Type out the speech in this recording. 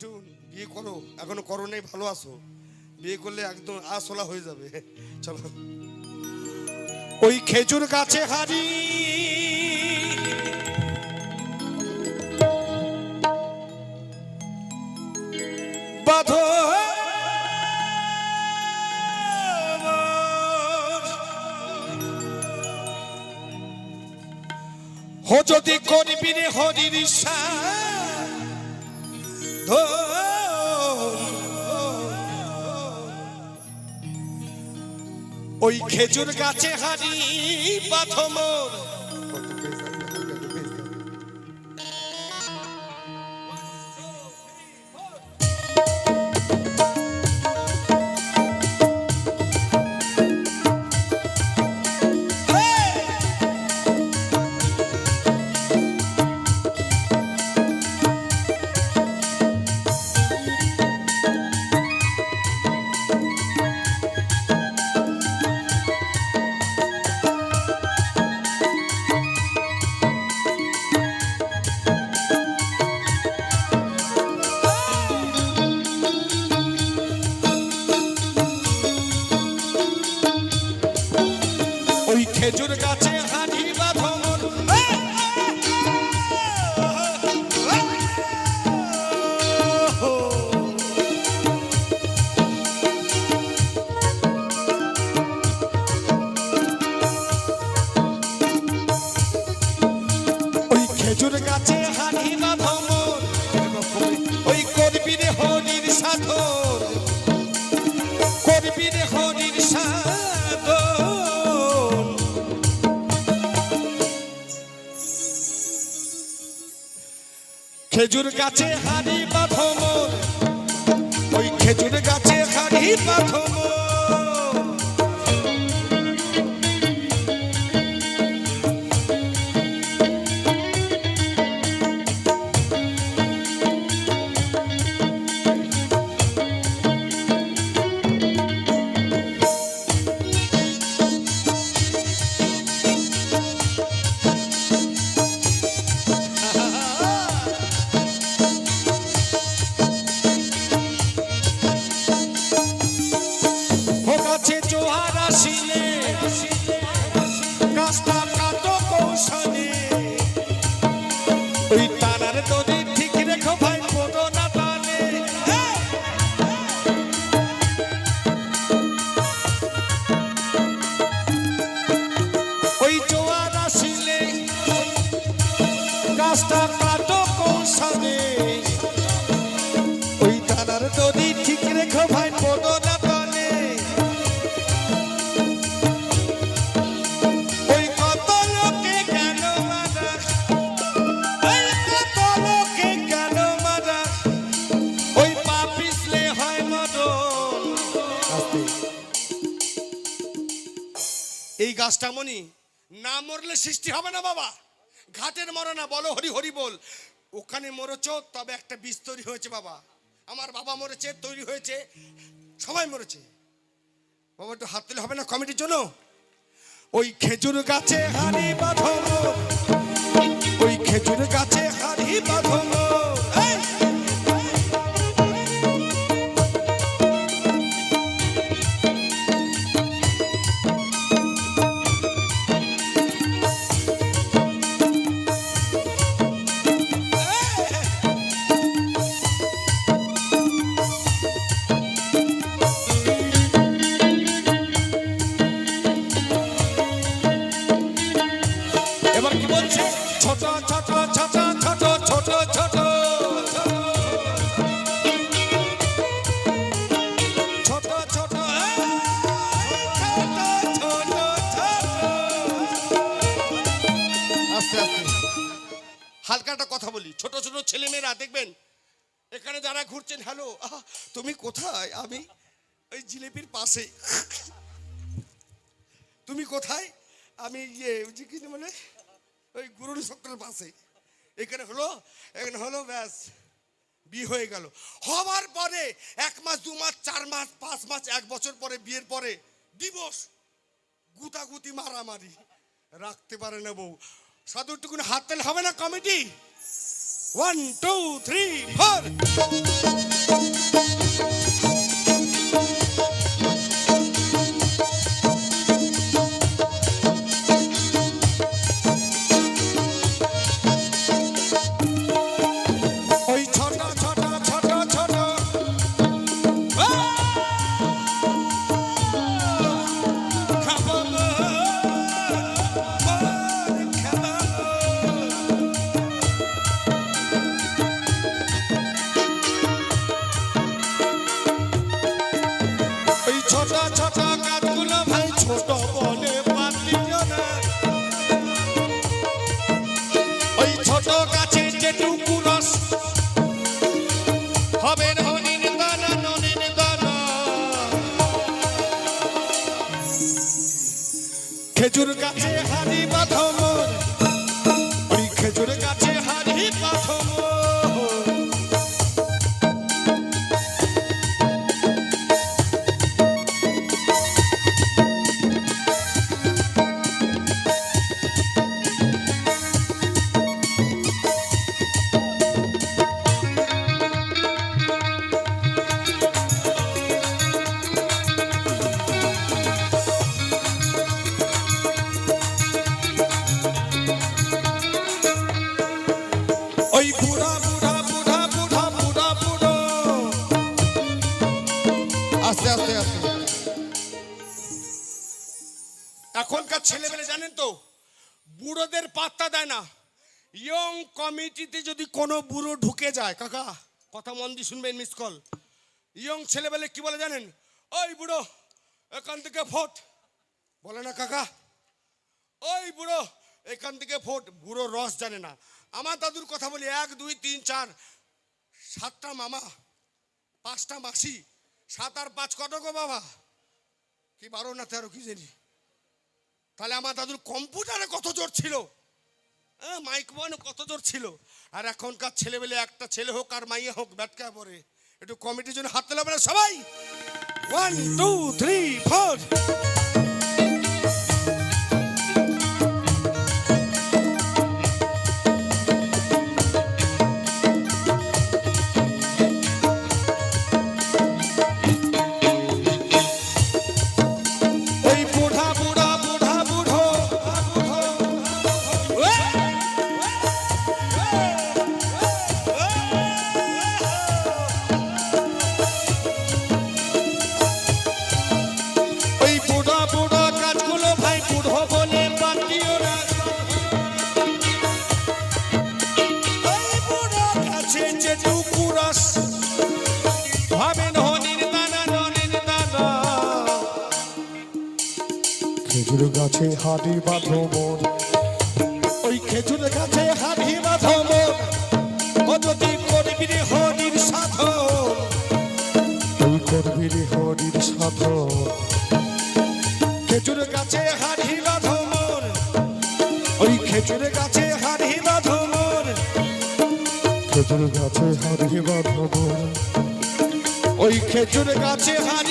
মিঠুন বিয়ে করো। এখনও করো নেই, ভালো আছো। বিয়ে করলে একদম আসলা হয়ে যাবে। চলো। ওই খেজুর গাছে হারি। বাঁধো হো যদি করবি রে হরির ওই খেজুর গাছে হারি বাথমর খেজুর গাছে হানি বা ওই খেজুর গাছে হানি বা ভ্রমণ ওই করবি রে হনির সাধন। করবি রে হনির সাধন। খেজুর গাছে হাড়ি পাথম ওই খেজুর গাছে হাড়ি বাঁধমর গাছটা কাটো কৌশলে ওই তারার দড়ি ঠিক রেখো ভাই, পড়ো না টানে ওই কত লোকে কত এই গাছটা মনি, না মরলে সৃষ্টি হবে না বাবা। ঘাটের মরো না, বলো হরি হরি বল। ওখানে মরেছ, তবে একটা বীজ তৈরি হয়েছে বাবা। আমার বাবা মরেছে, তৈরি হয়েছে, সবাই মরেছে। বাবা, একটু হাত তুলে হবে না কমিটির জন্য? ওই খেজুর গাছে হারি বাঁধব ওই খেজুর গাছে হারি বাঁধব আস্তে আস্তে হালকা একটা কথা বলি। ছোট ছোট ছেলে মেয়েরা দেখবেন, এখানে যারা ঘুরছেন, হ্যালো তুমি কোথায়? আমি ওই জিলেপির পাশে তুমি কোথায়? আমি ইয়ে যে কি মানে ওই গুরুর চক্রের পাশে এখানে হলো এখানে হলো, ব্যাস, বিয়ে হয়ে গেল। হবার পরে, এক মাস, দু মাস, চার মাস, পাঁচ মাস, এক বছর পরে, বিয়ের পরে দিবস গুতাগুতি, মারামারি। রাখতে পারে না বউ। সাধু একটুকুনি হাত তেল হবে না committee? One two three four খেজুর গাছে হাড়ি বাঁধো এখনকার ছেলেমেয়ে জানেন তো? বুড়োদের পাত্তা দেয় না। ইয়ং কমিটিতে যদি কোনো বুড়ো ঢুকে যায়, কাকা, কথা মন দিয়ে শুনবেন মিস কল ইয়ং ছেলেবেলে কি বলে জানেন? ওই বুড়ো, এখান থেকে ফোট বলে না, কাকা। ওই বুড়ো, এখান থেকে ফোট বুড়ো রস জানে না। আমার দাদুর কথা বলি, এক, দুই, তিন, চার, সাতটা মামা, পাঁচটা মাসি, সাত আর পাঁচ কত গো বাবা? কি বারো না তেরো, কি জানি? তাহলে আমার দাদুর কম্পিউটারে কত জোর ছিল? হ্যাঁ মাইক বনে কত জোর ছিল? আর এখনকার ছেলেবেলে একটা ছেলে হোক আর মাইয়া হোক, ব্যাটকা পরে। একটু কমিটির জন্য হাত তোলা সবাই। ওয়ান টু থ্রি ফোর খেজুর গাছে হাড়ি বাঁধো মোর ওই খেজুর গাছে হাড়ি বাঁধো মোর ও যদি করবি রে হরির সাধন? তুই করবি রে হরির সাধন। খেজুর গাছে হাড়ি বাঁধো মোর ওই খেজুর গাছে হাড়ি বাঁধো মোর খেজুর গাছে হাড়ি বাঁধো মোর ওই খেজুর গাছে হাড়ি